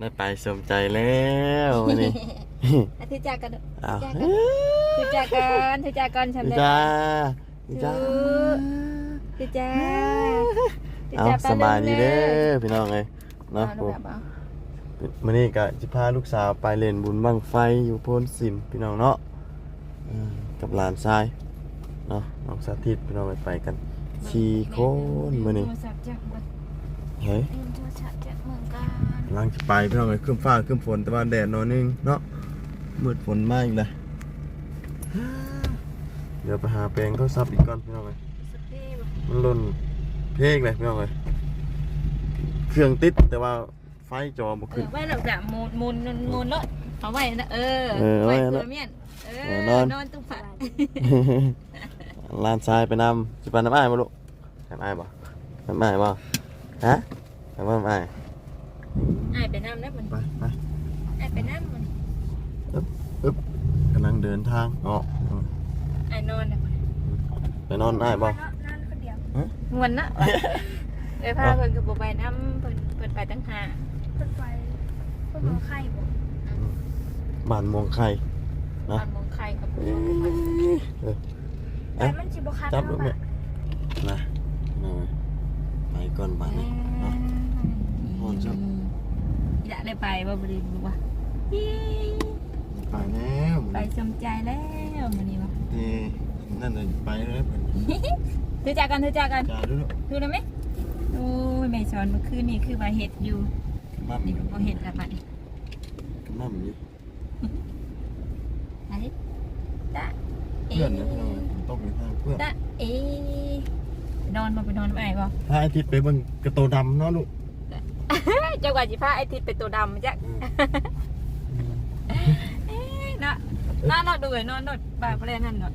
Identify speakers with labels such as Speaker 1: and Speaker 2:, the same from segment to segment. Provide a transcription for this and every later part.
Speaker 1: ได้ไปสมใจแล้ววันนี้
Speaker 2: อาทิตย์จากกัน
Speaker 1: อ้าว
Speaker 2: ทิตย์จากกันทิตย์จากกันฉัน
Speaker 1: นี่
Speaker 2: ได้
Speaker 1: จ้านี่จ้า
Speaker 2: ทิตย์จาก
Speaker 1: เอาสบายดีเด้อพี่น้องเอ้ยเนาะ
Speaker 2: เนาะ
Speaker 1: ผม
Speaker 2: แบบเอา
Speaker 1: มื้อนี้ก็สิพาลูกสาวไปเล่นบุญบั้งไฟอยู่โพนสิมพี่น้องเนาะอืมกับหลานชายเนาะน้องสาธิตพี่น้องไปไปกันสี่คนมื้อนี้
Speaker 2: โทรศัพท์จากเมือง
Speaker 1: เฮ้ย
Speaker 2: โการ
Speaker 1: กำลังจะไปพี่น้องเอ้ยครึ้มฟ้าครึ้มฝนแต่ว่าแดดหนอยนึงเนาะมืดฝนมากอีกเลยเดี๋ยวไปหาแปลงโทรศัพท์อีกก่อนพี่น้องเอ้ย
Speaker 2: สเปรย์บ่
Speaker 1: มันหล่นเพลงเลยพี่น้องเอ้ยเครื่องติดแต่ว่าไฟจอบ่
Speaker 2: เอ
Speaker 1: ขึ้
Speaker 2: อนไว้เราจะมูนมูนมูนรถเอาไว้นะเออ
Speaker 1: เออเอาไว้
Speaker 2: ไว้
Speaker 1: นะ
Speaker 2: ตัวเมียนเอ
Speaker 1: เอ
Speaker 2: อ
Speaker 1: อนอน
Speaker 2: นอนตุ้งฝา
Speaker 1: ลานทรายไปนำสิไปน้ำอ้ายบ่ลูกน้ำอ้ายบ่น้ำอ้ายบ่ฮะน้ำอ้ายอ้าย
Speaker 2: ไอ้ายไปน้ำนะมัน
Speaker 1: ไปไป
Speaker 2: ไอ้ายไปน้ำมัน
Speaker 1: กำลังเดินทางออกอืม
Speaker 2: ไอ้ายนอนนะ
Speaker 1: ไปนอนอ้ายบ่
Speaker 2: นอนคนเดียวมวนนะวะเอ้ยพาเพิ่นกับบ่ไปน้ำเพิ่นเพิ่นไปตั้งหา
Speaker 3: เปิดไฟเปิดหมอไข่บ่
Speaker 1: บ้านมวงไข่
Speaker 2: ตอนมองใครกับบ่
Speaker 1: เอ้
Speaker 2: ไป
Speaker 1: ยเออ
Speaker 3: แต่มันสิบ่คัด
Speaker 1: จับลู
Speaker 3: แล้
Speaker 1: ก
Speaker 3: ว
Speaker 1: แม่นะนะไปก่อนบ้านนี้ เนาะ นอนจับ
Speaker 2: อยากได้ไปบ่บ่ได้รู้ว่า
Speaker 1: ไปแล้ว
Speaker 2: ไปสมใจแล้วมื้อนี้ว่า
Speaker 1: นี่นั่นเลยไปเลยเพิ่น
Speaker 2: ถือจากกันถือจากกัน
Speaker 1: จ่าดูลูก
Speaker 2: ดูได้ไหมโอ้ยแม่สอนเมื่อคืนนี่คือว่าเฮ็ดอยู่
Speaker 1: มั่ม
Speaker 2: นี่ก็บ่เฮ็ดแล้วบัดนี้
Speaker 1: มั่มอยู่
Speaker 2: ไหนตะเอ
Speaker 1: เพื่อนนะพี่น้องตกในทางเพื่อน
Speaker 2: ตะเอนอนบ่ไปนอนไปบ่
Speaker 1: พาอาทิตย์ไปเบิ่งกระโตดำเนาะลูก
Speaker 2: เจ้ากว่าสิพาไอ้ทิศไปตัวดำจ้ะ
Speaker 1: อืม
Speaker 2: เอ้ยนะนอนนอนดูไอ้นอนนอนบ้านบ่ได้นั่นเนาะ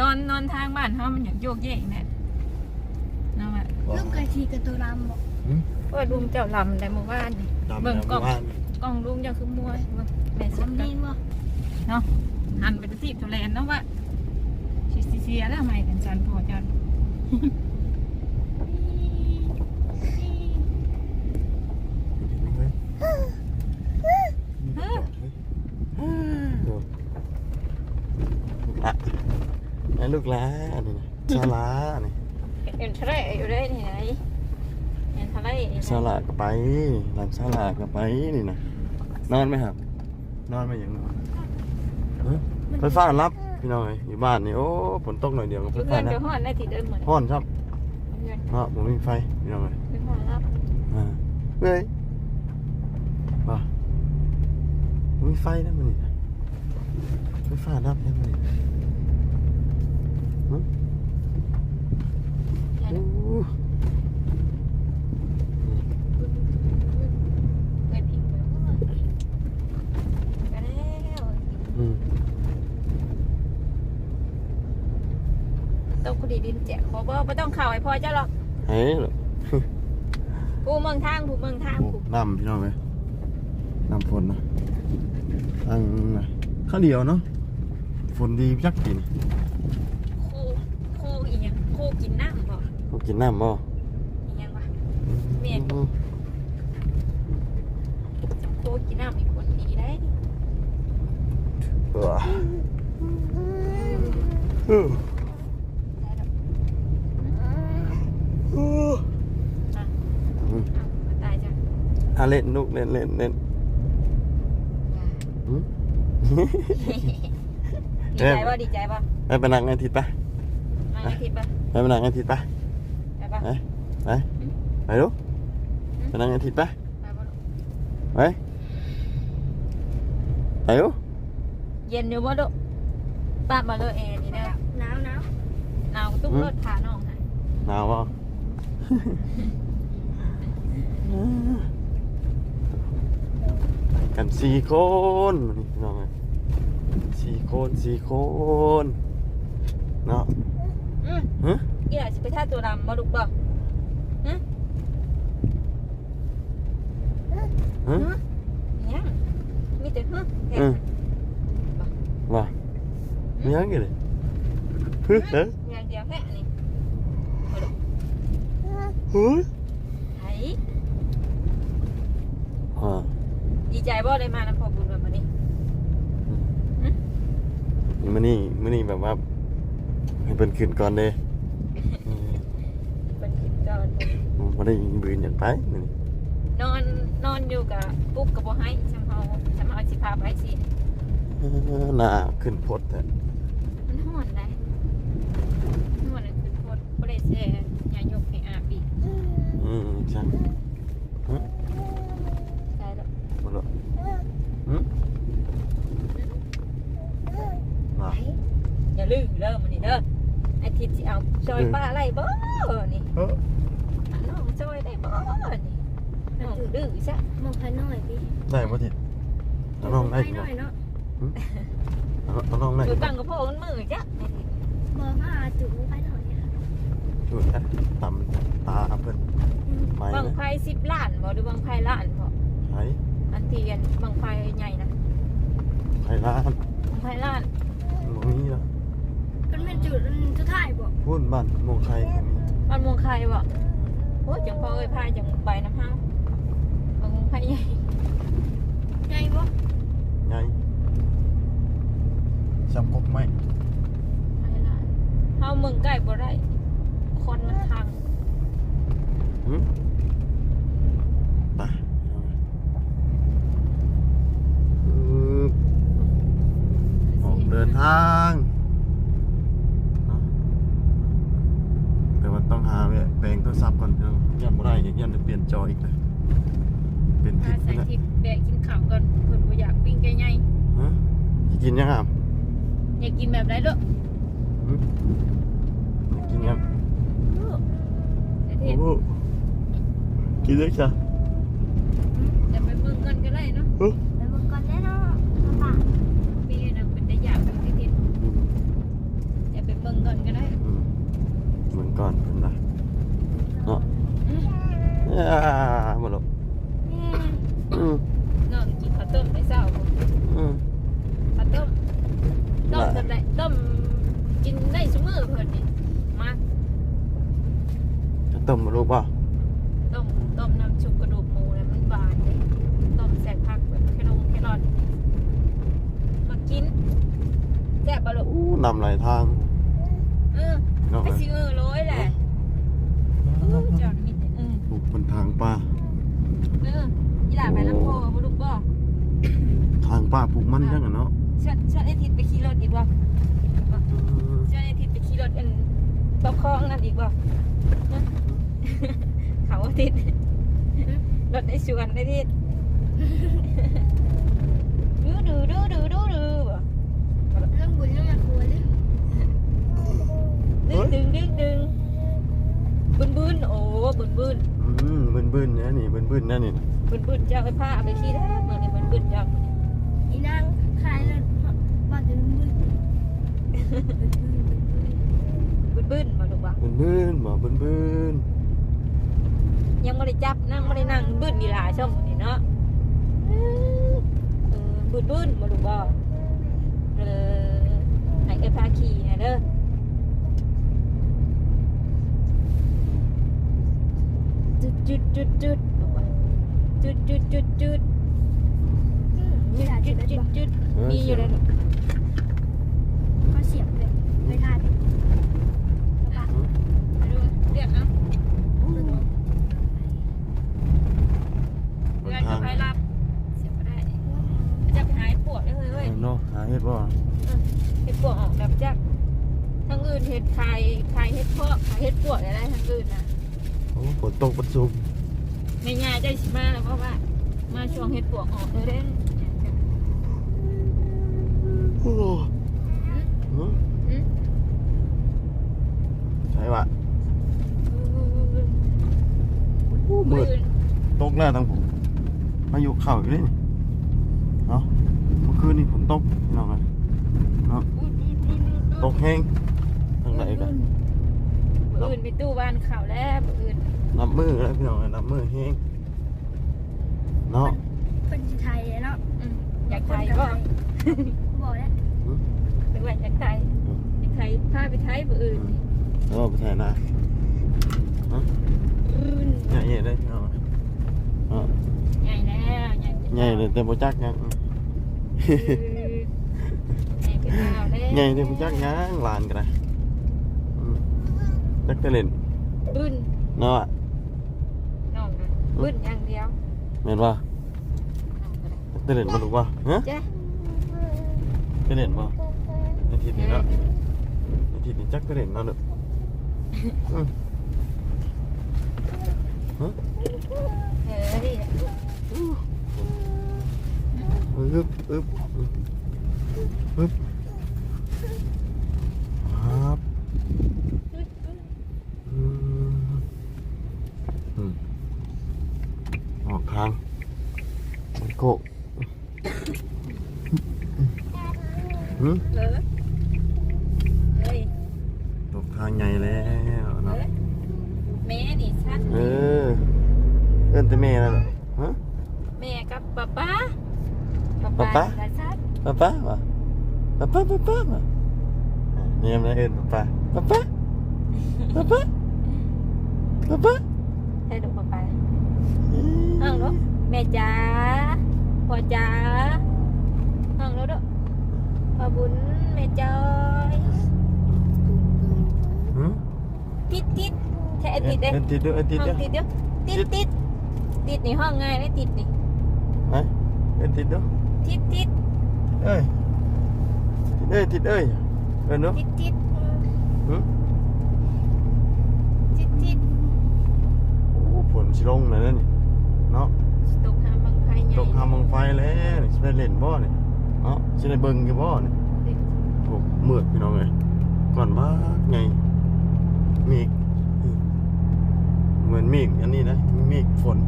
Speaker 2: นอนนอนทางบ้านเฮามันอยากโยกเยกแน่เนาะว่า
Speaker 3: ลูกไก่ทีกับตัวรำบ่
Speaker 2: เปิดลุงเจ้าลำได้เมื่อวานนี่
Speaker 1: ดำ
Speaker 2: เบิ่ง
Speaker 1: แล้ว
Speaker 2: กล้อง
Speaker 1: บ้าน
Speaker 2: กล้องลุงเจ้าคือมัวเบิ่งแม่ซ้ำ
Speaker 3: ทำ
Speaker 2: กั
Speaker 3: ดี
Speaker 2: น
Speaker 3: บ่
Speaker 2: หันไปดูที่ทุเรนเนาะว่าสิสิเสียแล้วทำไมกันจันพอจัน
Speaker 1: ละนั่นลู กหล้าอันนี้นะชาลาอันนี้
Speaker 2: เห็นทะเลอยู่ได้ที่ไหนเห็นทะเล
Speaker 1: ชาลาก็ไป หลังชาลาก็ไปนี่นะนอนไหมครับ นอนไหมอย่างนอนเอ้ยไฟฟ้ารับพี่น้องเอ้ยอยู่บ้านนี่โอ้ฝนตกหน่อยเดียวก็ไฟ
Speaker 2: เพื่
Speaker 1: ฟ้า
Speaker 2: อน
Speaker 1: นะ
Speaker 2: เดี๋ยวห้อนได้ที่เดินเหมือน
Speaker 1: ห้อนครับ
Speaker 2: เพื่อน
Speaker 1: เนาะผมมีไฟพี่น้องเอ้ย
Speaker 2: เพื่อนห้อนรับ
Speaker 1: อ่าเฮ้ยว่าผมมีไฟนะมันนี่นะไฟฟ้ารับนะมันนี่นะหึโอ้
Speaker 2: เพื่อนพิงไปว่าไปแล้ว
Speaker 1: อืม
Speaker 2: ต้องคุดีดินแจกขอบอกไม่ต้องเข่าไอ้พ่อเจ้าหรอก
Speaker 1: เฮ้ย
Speaker 2: ผู้เมืองทางผู้เมืองทาง
Speaker 1: โอ้
Speaker 2: ผู้
Speaker 1: น้ำพี่น้องเลยน้ำฝนนะตั้งนะข้าวเดียวเนาะฝนดีจักกิน
Speaker 2: คู่คู่อีหยังคู่กินน้ำบ่
Speaker 1: เขากินน้ำบ่
Speaker 2: อีหยังวะเมีย
Speaker 1: อืม
Speaker 2: คู่กินน้ำอีกคนดีได้
Speaker 1: เออเออ
Speaker 2: ได้ดอก
Speaker 1: เออ
Speaker 2: อะ
Speaker 1: อืม
Speaker 2: เอามาตายจ้ะ
Speaker 1: อะเล่นลูกเล่นเล่นเล่นอืม
Speaker 2: ดีใจป่ะดีใจป่ะ
Speaker 1: ไปไปนั่งอาทิตย์ไป
Speaker 2: มาอาทิตย์ป่ะ
Speaker 1: ไปไปนั่งอาทิตย์ไป
Speaker 2: ไปป่ะ
Speaker 1: ไปไปไปลูกไปนั่งอาทิตย์ไป
Speaker 2: ไปป่ะลูก
Speaker 1: ไปไปลูก
Speaker 2: เย็นอยู่ป่ะลูกป้ามาเลยแอร์นี่นะ
Speaker 3: หนาวหนาว
Speaker 2: หนาวตุ้มรถขาน้องนะ
Speaker 1: หนาวบ่ กันสี่คนนี่พี่น้องเอ้ยสี่คนสี่คนเนาะ
Speaker 2: อืม
Speaker 1: ฮะ
Speaker 2: อีหล่ะสิไปท่าตัวดำมาลูกบ่
Speaker 1: ฮะ
Speaker 2: ยังมีแต่ฮึเห็น
Speaker 1: อืมว่ามีหยังกันเลยฮึเอ๊ะ
Speaker 2: อย่างเดียวแค่นี้
Speaker 1: เฮ้ย
Speaker 2: ไอ้
Speaker 1: อ่า
Speaker 2: ดี ใจบ่ได้มานำพ่อบุญวันนี้
Speaker 1: มื้อนี้มื้อนี้แบบว่าให้เพิ่นขึ้นก่อนเด้อืม
Speaker 2: เป็นกินก่อน
Speaker 1: บ่ได้บืนอยากไปมื้อนี้
Speaker 2: นอนนอนอยู่กับปุ๊กกับบ่ให้ฉันเฮาฉันเฮาสิพาไปสิ
Speaker 1: อ่าหน้าขึ้นโพดแท้
Speaker 2: มันฮ้อนได้ฮ้อนเลยคือโคตรบ่ได้แช่ยายกให้อาบอีก
Speaker 1: อืมจังฮะ
Speaker 2: ใช่แล้ว
Speaker 1: บ่ล่ะหึว่า
Speaker 2: อย่าลืมเด้อมื้อนี้เด้ออาทิตย์สิเอาซอยป้าไล่บ่นี่
Speaker 1: เออ
Speaker 2: น้องซอยได้บ่นี่น้องดื้อซะ
Speaker 3: มองพาน้อยพี่
Speaker 1: ได้บ่ทิเอาน้องได้
Speaker 3: พา
Speaker 1: บ่
Speaker 3: น้อยเนาะ
Speaker 1: เอาเอาน้องได้
Speaker 2: อยู่
Speaker 1: บ่
Speaker 2: ตั้งกับพ่อกันมือจ้ะ
Speaker 3: มองพาจุพาน้อยอะ
Speaker 1: ดูนะตำตาเพิ่นไป
Speaker 2: บาง
Speaker 1: นะ
Speaker 2: ไพ่สิบล้านบ่หรือบางไพ่ล้านบ่
Speaker 1: ไป
Speaker 2: อันที่อันบางไพ่ใหญ่นะ
Speaker 1: ไปร้าน
Speaker 2: บางไพ่ล้าน
Speaker 1: บ่มีแล้ ว
Speaker 3: มันเป็นจุดสุดท้ายบ่
Speaker 1: พูนบ้านหมองไข่บ่มี
Speaker 2: บ้านเมืองไข่บ่โอ้ยจังพ่อเอ้ยพายจังใบน้ำห้าวบางไพ่ใหญ่
Speaker 3: ใหญ่บ่
Speaker 1: ใหญ่จำกกไหม
Speaker 2: ไพ่ล้านเฮาเมืองใกล้บ่ได้คนมันทาง
Speaker 1: หึไปอือออกเดินทางเนาะแต่ว่าต้องหาแวะแปลงโทรศัพท์ก่อนเดี๋ยวยันบ่ได้ยันจะเปลี่ยนจออีกเลยเป็น
Speaker 2: พา
Speaker 1: ทิศ
Speaker 2: ใส่
Speaker 1: นี่แหละ
Speaker 2: ทิพย์แบกกินข้าวก่อนเพิ่นบ่อยากปิ้งไก่ใหญ่
Speaker 1: ฮะสิกินยังอะ
Speaker 2: อยากกินแบบไหนลูก
Speaker 1: หึสิกินยัง
Speaker 2: ไอ้เทศ
Speaker 1: โอ้กินได้จ้ะ
Speaker 2: จะไปเมืองกันก็ได้เนาะ
Speaker 1: เฮ้ย
Speaker 3: ไปเบิ่งก่อนแน่เนาะป้า
Speaker 2: ปีนั้นเป็นได้อยากแบบไอ้เทศจะไปเมืองกันก็ได้
Speaker 1: อืมเหมือนก่อนเป็นไร เนาะ
Speaker 2: อื้อ
Speaker 1: อ่าหมดแล้วอืม
Speaker 2: น้องกินข้าวต้มได้เช้าบ่
Speaker 1: อืม
Speaker 2: ข้าวต้มต้มทำไรต้มกินได้ซุมื้อเพิ่นนี่มา
Speaker 1: จะต้มมาลูกป่ะ
Speaker 2: ต้มต้มน้ำชุบกระดูกหมูแล้วมันบานเลยต้มใส่ผักแบบแครองแครอทมากินแซ่บบ่ลูก
Speaker 1: อู้ นำหลายทาง
Speaker 2: เออ
Speaker 1: เนาะ
Speaker 2: ไปซื้อโร้อยแหละเออเจ้านี่เออ
Speaker 1: ปลูกบนทางป่า
Speaker 2: เอออีหล่าไปลำโพบ่ลูกบ่
Speaker 1: ทางป่าปลูกมันจังอะเนาะ
Speaker 2: เชิญเชิญไอ้ทิศไปขี่รถอีกบ่
Speaker 1: อืม
Speaker 2: เชิญไอ้ทิศไปขี่รถอันตบคลองนั่นอีกบ่ฮะเขาอาทิตย์รถในสวนไอ้ทิศดูดูดูดูดูดูบ่
Speaker 3: เรื่องบุญเรื่องครัวเลย
Speaker 2: ดึงดึงดึงดึงบึนบึนโอ้บึนบึน
Speaker 1: อืมบึนบึนๆเนี่ยนี่บึนบึนๆนะนี่
Speaker 2: บึนบึนเจ้าไปพาเอาไปขี่ได้เมื่อนี้บึนบึนเจ้า
Speaker 3: อีนางขายแล้วบ้านจะมึน
Speaker 2: บึนบึนมาดูบ่
Speaker 1: บึนบึนๆบ่บึนบึน
Speaker 2: ยังไม่ได้จับนั่งไม่ได้นั่งบึนนี่หลายช่องนี่เนาะเออบึนบึนมาดูบ่เออให้เอ้พาขี่นะเด้อ จุดจุดจุดจุดบอกว่าจุดจุดจุดจุด
Speaker 3: นี่ล่ะ
Speaker 2: จุ
Speaker 3: จุ
Speaker 2: ดจุดจุดมีอยู่เลยลูก
Speaker 3: เขาเสียบเลยไปทานป้า
Speaker 2: มาดูเรียกเอา
Speaker 3: เบิ่ง
Speaker 1: บ
Speaker 2: เพื่อนจะไปรับเสียก็ได้จะหายปวดเลยเฮ้ย
Speaker 1: เนาะหาเฮ็ดบ่
Speaker 2: เห็ดปวดออกแบบจากทางอื่นเห็ดไข่ไข่เห็ดพาะไข่เห็ดปวดอะไรทางอื่นนะ
Speaker 1: ฝนตกฝนซุก
Speaker 2: ไม่ง่ายใจสิมาแล้วเพราะว่า มาช่วงเห็ดปวดออกเลยเด้
Speaker 1: โอ้หึ
Speaker 2: อืม
Speaker 1: ใช่ปะโอ้มืดตกแล้วทางผมพายุเข้าอีกเลยนี่เนาะเมื่อคืนนี่ฝนตกพี่น้องเอ้ยเนาะตกแห้งทางไหนกัน
Speaker 2: อื่นไปตู้บ้านเขาแล้วอื่ น
Speaker 1: นับมือแล้วพี่น้องเอ้ยนับมือแห้งเนาะ
Speaker 3: คนไทยเนาะ
Speaker 2: อืมอยากไทยก็
Speaker 3: บอกแล้ว
Speaker 2: หรือว่าอยากไทยอยากไทยพาไปไทยผู้อื่น
Speaker 1: แล้วไปถ่ายหน้า
Speaker 2: อื่น
Speaker 1: เนี่ยเห็นได้พี่น้องเอ้ยเนาะ
Speaker 2: ใหญ่แล้วใหญ่เป็น
Speaker 1: ใหญ่เลยแต่บ่จักหยัง
Speaker 2: ใหญ่เป็นดาวแล้ว
Speaker 1: ใหญ่แต่บ่จักหยังหลานก็ได้อืมจักแต่เล่น
Speaker 2: บึ้น
Speaker 1: เนาะ
Speaker 2: น้องนะ บึ้นอย่างเดียว
Speaker 1: แม่นบ่
Speaker 2: น้องก็ได้
Speaker 1: จักแต่เล่นบ่ลูกบ่ฮะ
Speaker 2: จ้ะ
Speaker 1: แต่เล่นบ่อาทิตย์นี้เนาะอาทิตย์นี้จักแต่เล่นเนาะลูกอืมฮะ
Speaker 2: เออนี่
Speaker 1: อึ๊บอึ๊บอึ๊บอึ๊บครับอืมอืมออกทางมันโกกหืม
Speaker 2: เออเฮ้ย
Speaker 1: ออกทางใหญ่แล้ว
Speaker 2: เอ
Speaker 1: เนาะ
Speaker 2: อแม่นี่ชัด
Speaker 1: เออ เอิ้นแต่แม่แล้วเหรอฮะ
Speaker 2: แม่กับป๊าป๊า
Speaker 1: ป๊าป๊า
Speaker 2: แต่ชัด
Speaker 1: ป้าป้าวะ ป้าป้าป้าป้าวะเนี่ยมันเอิ้นป้าป้าป้าป้าป้าป้าป้า
Speaker 2: ให้ดูป๊าป๊าห้องลูกแม่จ๋าพ่อจ๋าห้องลูกด้วยพ่อบุญแม่จอย
Speaker 1: หืม
Speaker 2: ติดติดแค่ติดเด้
Speaker 1: เอิ้นติดด้วยเอิ้นติด
Speaker 2: ห้อง
Speaker 1: ด้วย
Speaker 2: ติดเด้อติดติดติดนี่ห้องง่ายเลยติดนี่
Speaker 1: ฮะเอิ้นติดด้วย
Speaker 2: ติดติด
Speaker 1: เอ้ยติด เอ้ยติดเอ้ยเอิ้นเนาะ
Speaker 2: ติดติด
Speaker 1: หืม
Speaker 2: ติดติด
Speaker 1: โอ้ฝนสิลงแล้วนั่นนี่เนาะ
Speaker 2: ตกหาบังไฟใหญ่
Speaker 1: ตกหามังไฟแล้วนี่สิได้เล่นบ่นี่เนาะสิได้เบิ่งอยู่บ่นี่โอ้มืดพี่น้องเอ้ยก่อนบ้าไงมีอีกเหมือนมีอีกอันนี้นะมีอีกฝน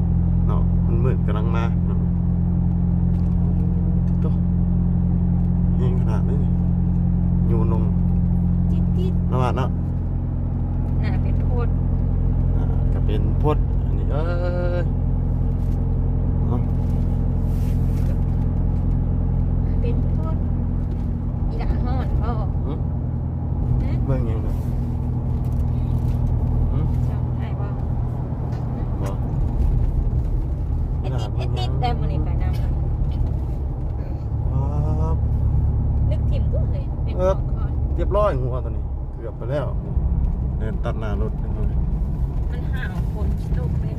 Speaker 1: เนาะมันมืดกำลังมาเนาะติดตัวเองขนาดนี้นี่อยู่ลง
Speaker 2: ติ ดติด
Speaker 1: นวัดเนาะ
Speaker 2: น่าเป็นโทษ
Speaker 1: อ่าก็เป็นพดอันนี้เอ้ยเนาะ
Speaker 2: เป็นโทษอีละห้อนพ่อ
Speaker 1: หึ
Speaker 2: นะ
Speaker 1: เบิ่งยังไงหึ
Speaker 2: จำได้ว่า
Speaker 1: บ่
Speaker 2: ไอ้ติดไอ้ติดแต่มันนี่ไปน้ำมัน
Speaker 1: ครับ
Speaker 2: นึกถิ่มก็เคยเป็นของคอน
Speaker 1: เรียบร้อยหัวตัวนี้ เกือบไปแล้ว เดินตัดหน้ารถไปหน่อย
Speaker 2: มันห่าวคนลูกเป็น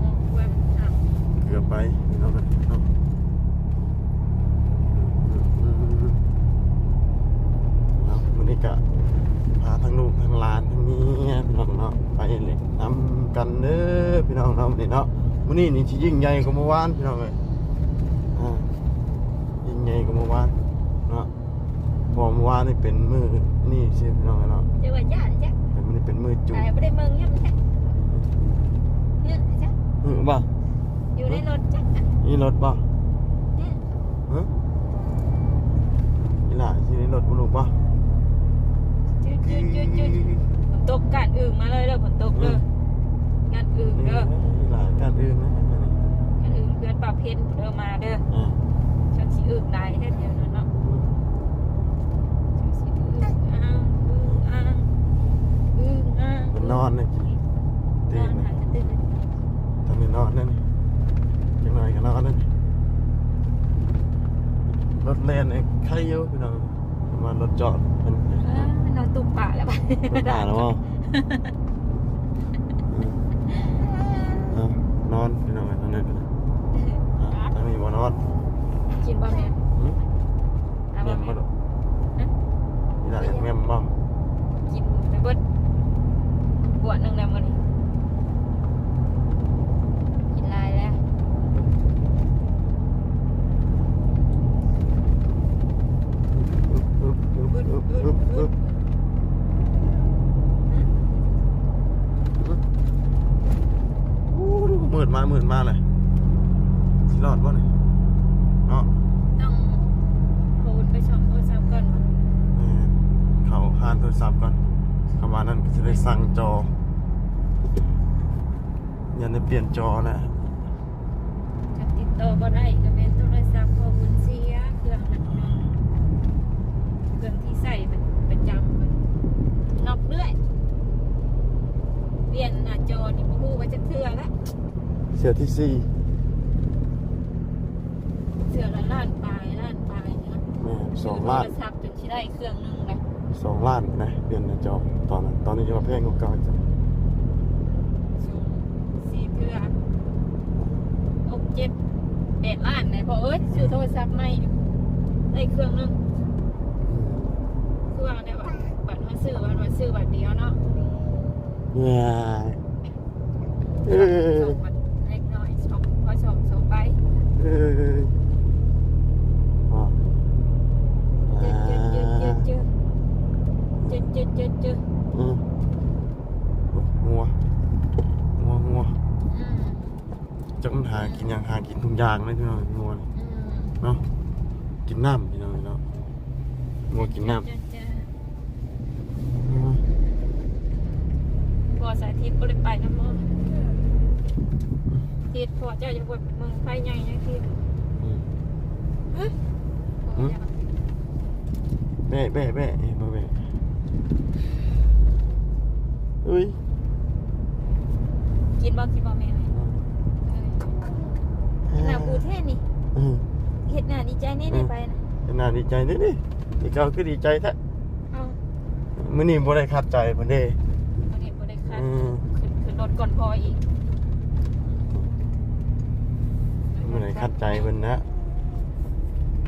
Speaker 2: มองกล้วยมันห่าว
Speaker 1: เกือบไปเนาะเนาะเนาะวันนี้กะพาทั้งลูกทั้งหลานทั้งเมียพี่น้องเนาะไปเลยนำกันเด้อพี่ น้องเนาะวันนี้เนาะวันนี้นี่สิยิ่งใหญ่กว่าเมื่อวานพี่น้องเลยอ่ายิ่งใหญ่กว่าเมื่อวานเนาะเพอเมื่อวานนี่เป็นมือนี่ใช่พี่น้องเนาะ
Speaker 2: เจ้าว่าญาติจ้ะ
Speaker 1: แต่มันนี่เป็นมือจุ
Speaker 2: ตายไม่ได้เมืองยังจ้ะเนี่ยจ้ะ
Speaker 1: มือบ่
Speaker 2: อยู่ในรถจ้ะ
Speaker 1: นี่รถบ่
Speaker 2: เนี่ย
Speaker 1: ฮะนี่ล่ะสิในรถบ่ลูกบ่
Speaker 2: จุดจุดจุดจุดฝนตกการอึ่งมาเลยเด้อฝนตกเด้อการอึ่ง
Speaker 1: นี่
Speaker 2: เด้อ
Speaker 1: หลายการอื่นนะอันนี้
Speaker 2: การอึ่งเพื่อนปลาเพนเด้อมาเด้อ
Speaker 1: อ่า
Speaker 2: ฉันสิอึ่งได้แค่เดียวนั่นเนาะฉันสิอึ่งอ้างอึ่งอ้างอึ่งอ้าง
Speaker 1: มันนอนนี่
Speaker 2: น
Speaker 1: ตื่
Speaker 2: อนน
Speaker 1: นะ
Speaker 2: หันจะตื่น
Speaker 1: ตอนนี้นอนนั่นนี่จังหน่อยก็นอนนั่นนี่รถแล่นไอ้ใครอยู่พี่น้องประมาณรถจอดมัน
Speaker 2: เออนอนตุ่มป่าแล้วป่ะ
Speaker 1: รถผ่านแล้วบ่อืมเอา นอนพี่น้องตอนนี้ก็ได้อ่าตอนนี้บ่นอน
Speaker 2: กินบ่แม่
Speaker 1: หึ
Speaker 2: เอา
Speaker 1: แม่
Speaker 2: บ่
Speaker 1: มบ่
Speaker 2: แม่
Speaker 1: ดอกนี่ล่ะแม่มบ่
Speaker 2: กินไปเบิดบวชหนึ่งแล้วมื้อนี้กินลายแล้ว
Speaker 1: อึ๊บอึ๊บอึ๊บอึ๊บอึ๊บอู้ดู มืดมามืดมาเลยสิรอดบ่เนี่ยเนาะ
Speaker 2: ต้องโทนไปช่องโทรศัพท์ก่อนวะ
Speaker 1: แม่เขาหานโทรศัพท์ก่อนเข้ามานั่นก็จะได้สั่งจอยันได้เปลี่ยนจอแล้ว
Speaker 2: จะติดต่อบ่ได้ก็แม่นโทรศัพท์พอบุญเสียเครื่องนั้นเนาะเครื่องที่ใส่เป็นประจำมันนอกเรื่อยเปลี่ยนหน้าจอนี่บ่ฮู้ว่าจะเทื่อละ
Speaker 1: เสือที่สี่
Speaker 2: เสือละล้านปลายล้านปลายนะ
Speaker 1: แม่สองล้าน
Speaker 2: โทรศัพท์จนสิได้เครื่องหนึงเลย
Speaker 1: สองล้านนะเดือนนะจอตอนนั้นตอนนี้จะมาแพงกว่าเก่าจ้ะ
Speaker 2: สูงสี่เทื่ออกเจ็ดแปดล้านเลยพอเอ้ยซื้อโทรศัพท์ใหม่ได้เครื่องหนึงคือว่าได้บัตรบัตรมาซื้อบัตรมาซื้อบัตรเดียวเนาะ
Speaker 1: เนี่ยเออ
Speaker 2: สองบัต
Speaker 1: หากินอย่างหากินทุกอย่างเลยพี่น้องงัวนี่
Speaker 2: อืม
Speaker 1: เนาะกินน้ำพี่น้องเนาะงัวกินน้
Speaker 2: เจ็ดเจ็ดำ
Speaker 1: อืม
Speaker 2: บ่อสายทิพย์ก็เลยไปน้ำมันทิศพอเจ้าจะไปเมืองไฟใหญ่ยังทิศ
Speaker 1: อืมแบะแบะแบะเอ้ยมาแบะเฮ้ย
Speaker 2: กินบ่กินบ่แม่ ไหมหน้าปูเทศนี่
Speaker 1: อืม
Speaker 2: เฮ็ดหน้าดีใจแน่ได้ไปนะเป็
Speaker 1: น่าดีใจนี่ดิอีกเก้าคือดีใจแท้
Speaker 2: เอา
Speaker 1: มื้อนี้บ่ได้ขัดใจเพิ่นเด้
Speaker 2: วันนี้บ่ได้คัด
Speaker 1: อืม
Speaker 2: ขึ้นขึ้นรถก่อนพออีก
Speaker 1: มื้อไหนขัดใจเพิ่นนะ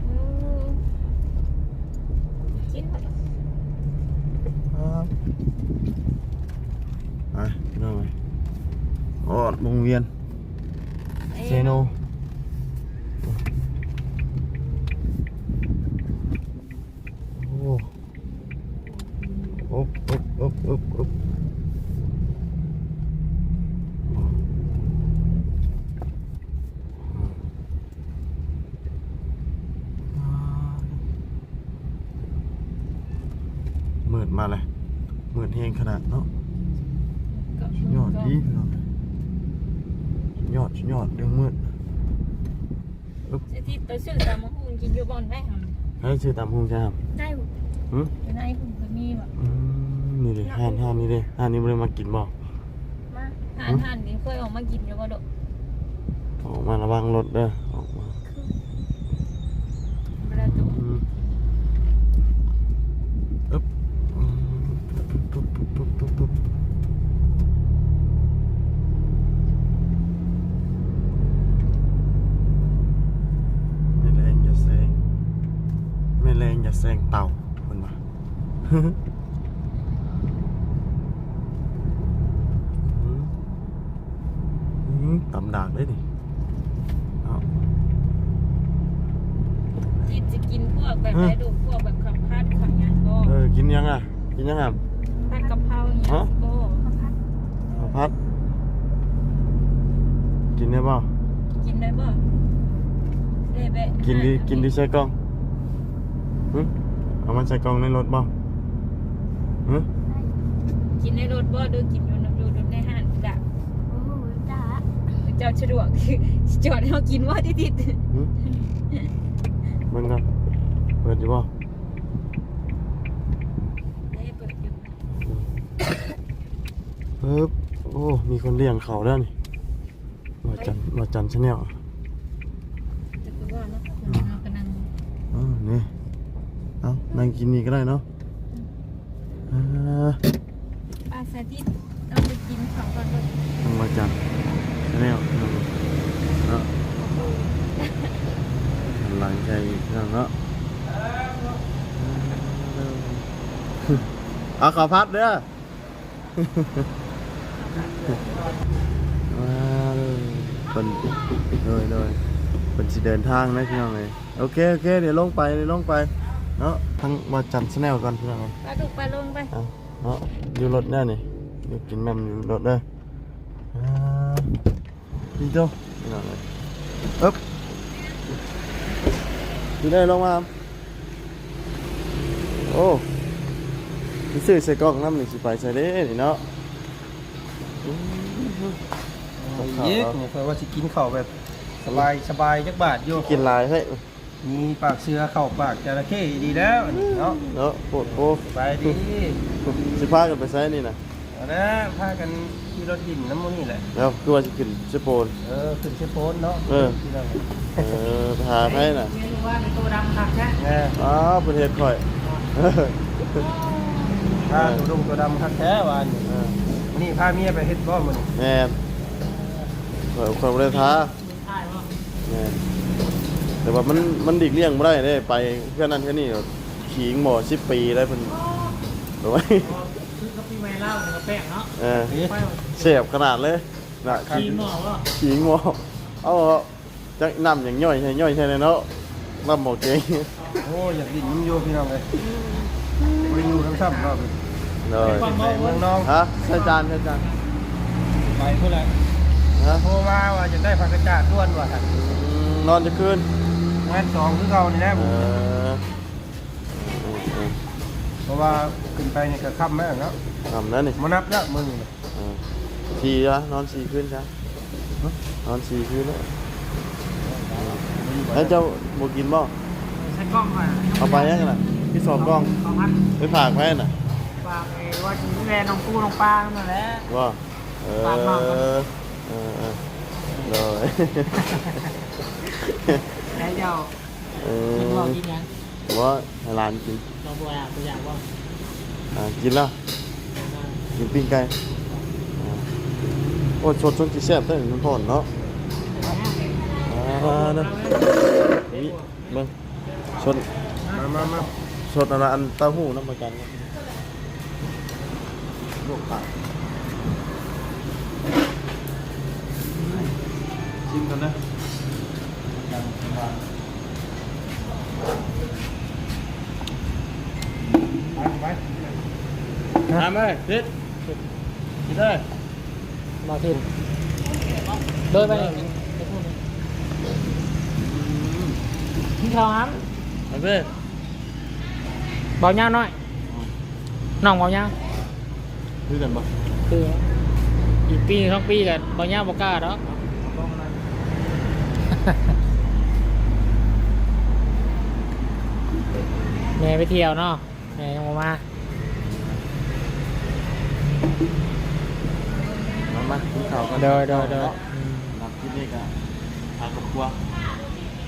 Speaker 2: อืมกินไป
Speaker 1: ครับไปน้องไปออดวงเวียนเซโนโอ้ อุ๊บอุ๊บอุ๊บอุ๊บอุ๊บมืดมาเลยมืดเฮงขนาดเนาะ
Speaker 2: ก็
Speaker 1: ยอดดีพี่น้องยอดยอดเรื่องมืด
Speaker 2: เจะที่ตัวชื่อตามมะฮุงกินอยู่บอนได้หั่น
Speaker 1: ให้ชื่อตามหงจาม
Speaker 3: ได้หมด
Speaker 1: หืม
Speaker 2: อยู่ในหุ่นก็มีแบ่
Speaker 1: อืม นี่เลยห้านห้านนี่เลยห้านนี้ไม่ได้มากินบ่
Speaker 3: มา
Speaker 2: ทานทานนี่เคยออกมากินอยู่บ่ดอก
Speaker 1: ออกมาระวังรถเด้อออกมา
Speaker 2: เวลาตัว
Speaker 1: อืมอึ๊บอืมปุ๊บปุ๊บปุ๊บปุ๊บปุ๊บไม่แรงอย่าแซงไม่แรงอย่าแซงเต่าคนมา อืมอืม ตำดากเลยดิเอา
Speaker 2: จิตจะกินพวกแบบไหนดูพวกแบบขับพัดขับงานบ่
Speaker 1: เออ กินยังอะ กินยังอะ
Speaker 2: ผัดกะเพราอย่างเงี้ย
Speaker 1: ฮะ
Speaker 2: บ่
Speaker 1: ข้าวพัด กินได้ป่า
Speaker 2: กินได้บ่ได้แบะ
Speaker 1: กินดีกินดีใส่กล่องหึเอามันใส่กล่องในรถป่าหึ
Speaker 2: กินในรถบ่ดูกินอยู่ดูดูในห้างกะ
Speaker 3: โอ้โหจ้า
Speaker 2: เจ้าสะดวกคือจอดให้เฮากินว่าติด
Speaker 1: หึเบิ่งกันเปิดอยู่ป่า
Speaker 2: ๆได้เปิดอยู่
Speaker 1: ปึ๊บโอ้ มีคนเลี้ยงเขาแล้วนี่มาจันมาจันชาแนล
Speaker 2: จะคือว่าเนาะเรากำลัง
Speaker 1: อ๋อนี่เอานั่งกินนี่ก็ได้เนาะอ่า
Speaker 2: ปลาสาธิตเราไปกินของก่อนเลย
Speaker 1: ทางมาจันชาแนลเนาะ หลังใจเนาะเอาขอพัดเด้อว้าวเป็นเลยเลยเป็นสิเดินทางนะพี่น้องเลยโอเคโอเคเดี๋ยวลงไปเดี๋ยวลงไปเนาะทั้งมาจันสแนลกันพี่น้องเลย
Speaker 2: ปลาดุกปลาลงไป
Speaker 1: เอาเนาะอยู่รถแน่นี่เดี๋ยวกินแม่มอยู่รถเด้ออ่าดีโจ้พี่น้องเลยอึ๊บ อยู่ได้ลงมาโอ้ไปซื้อใส่กล่องน้ำหนึ่งสิไปใส่เด้นี่เนาะอืม
Speaker 4: เยอะเนี่ยเพราะว่าสิกินข้าวแบบสบายสบายจักบาทอยู่
Speaker 1: กินหลายให้
Speaker 4: มีปากเสือเข้าปากจระเข้ดีแล้วอันนี้เนาะ
Speaker 1: เนาะโปวดโป
Speaker 4: สบายดี
Speaker 1: สิพากันไปใช้นี่นะ
Speaker 4: เอเอาละพากัน ขี่รถดินน้ำมันนี่แหละ
Speaker 1: แล้วคือว่าจะขึ้นสโปน
Speaker 4: เออขึ้นเชฟโพนเนาะ
Speaker 1: เออ
Speaker 4: ที่นั่น
Speaker 1: เออพาให้น่ะ
Speaker 5: ไม่รู้ว่าในตัวดำคักแค่
Speaker 4: แง่
Speaker 1: อ้าวประเทศข่อยเออ
Speaker 4: พาตัวดงตัวดำคักแท้วานนี่
Speaker 1: เออ
Speaker 4: นี่พาเมียไปเฮ็ดบ่มื้อนี้
Speaker 1: แม่นข่อยข่อยบ่ได้ท้า
Speaker 5: ใช่ป่ะ
Speaker 1: แม่นแต่ว่ามันมันดิกเลี่ยงบ่ได้เด้ไปเพื่อนนั้นเพื่อนนี่ขิงหมอ10ปีได้เพิ่นโอ้ย
Speaker 5: คือเขาปีให ม่เล่าเนี่ยกระแป้งเนาะ
Speaker 1: เออ
Speaker 4: นี่
Speaker 5: ไป
Speaker 1: เสพขนาดเลยน่ะ
Speaker 5: ขี่หม้อป่ะ
Speaker 1: ขิงหมอเอาจักน้ำอย่างย่อยใช่ย่อยใช่เลยเนาะน้ำหมอเก่ง
Speaker 4: โอ้อยากดินน้ำโยพี่น้องเลยบ่ได้อยู่ทั้งซ้ำเนาะ
Speaker 1: เลย
Speaker 4: ไปเมืองน้อง
Speaker 1: ฮะใช่จานใช่จาน
Speaker 4: ไปเพื่ออะไร
Speaker 1: ฮะ
Speaker 4: โทรมาว่าจะได้ผักกระจาดด้วนว่ะครับ
Speaker 1: อืมนอนจะคืน
Speaker 4: งานสองคือเขานี่นะ
Speaker 1: เอ
Speaker 4: ผม
Speaker 1: อเออเออ
Speaker 4: เพราะว่าขึ้นไปนี่ก็ค่ำแม่งแล้ว
Speaker 1: ทำนั่นนี่
Speaker 4: มานับแล้วมึงนี่
Speaker 1: เออสี่ละนอนสี่คืนจ้ะนอนสี่คืนแล้วแล้วเจ้าบกินบ่
Speaker 5: ใช้กล้องมา
Speaker 1: เอาไปยังไงล่ะพี่สอบกล้อง
Speaker 5: เอาพัน
Speaker 1: ไปฝากไว้น่ะ
Speaker 5: ฝากไอ้ว่าจะดูแลน้องปูน้องปลานั่นแหละ
Speaker 1: ว่าเออ
Speaker 5: ฝากน้องก่อน
Speaker 1: เออเออเลย
Speaker 5: แล้วเจ้า
Speaker 1: เอ
Speaker 5: เป็น
Speaker 1: อ
Speaker 5: บอกกินยัง
Speaker 1: ว่าให้ร้านกิน
Speaker 5: เราตัวอย่างตัวอย่างว่า
Speaker 1: อ่ากินแล้ว กินปิ้งไก่อ่าโอ้ชดชนจีแซ่บได้มันผ่อนเนาะอ่าเนาะนี่เบิ่งชด
Speaker 4: มามามา
Speaker 1: ชดอะไรอันเต้าหู้น้ำประกันนะลวกปากชิมกันนะ
Speaker 4: ไปไป
Speaker 1: ทำเลยทิศกินได้
Speaker 5: มาถึงเดิ นไปกินข้าวครับ
Speaker 1: ไปเว้ย
Speaker 5: เบาเงาหน่อยน้องเบาเงา
Speaker 1: คือกันปะ
Speaker 5: คืออีกปีสองปีกันเบาเงาบ่กล้าดอกแม่ไปเที่ยวเนาะแม่ยังบ่มา
Speaker 1: มามากินข้าวกัน
Speaker 5: เดินเดินเดิน
Speaker 1: หลับที่นี่กันทางครอบครัว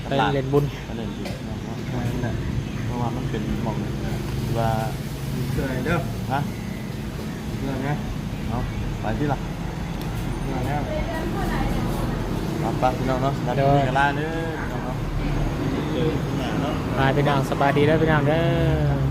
Speaker 5: ไปเล่นบุญ
Speaker 1: ไปเล่นบุญเนาะนี่แหละเพราะว่ามันเป็นหม่องที่ว่า
Speaker 4: เชื่อเด้อ
Speaker 1: ฮะ
Speaker 4: เชื่อไง
Speaker 1: เอาไปที่ละ
Speaker 4: เชื่อแล้ว
Speaker 1: มาไปพี่น้องเนาะนัดที่กันล่าเด้อพี่น้องเนาะเจอที่ไหนเนาะ
Speaker 5: มาพี่น้องสบายดีแล้วพี่น้องเด้อ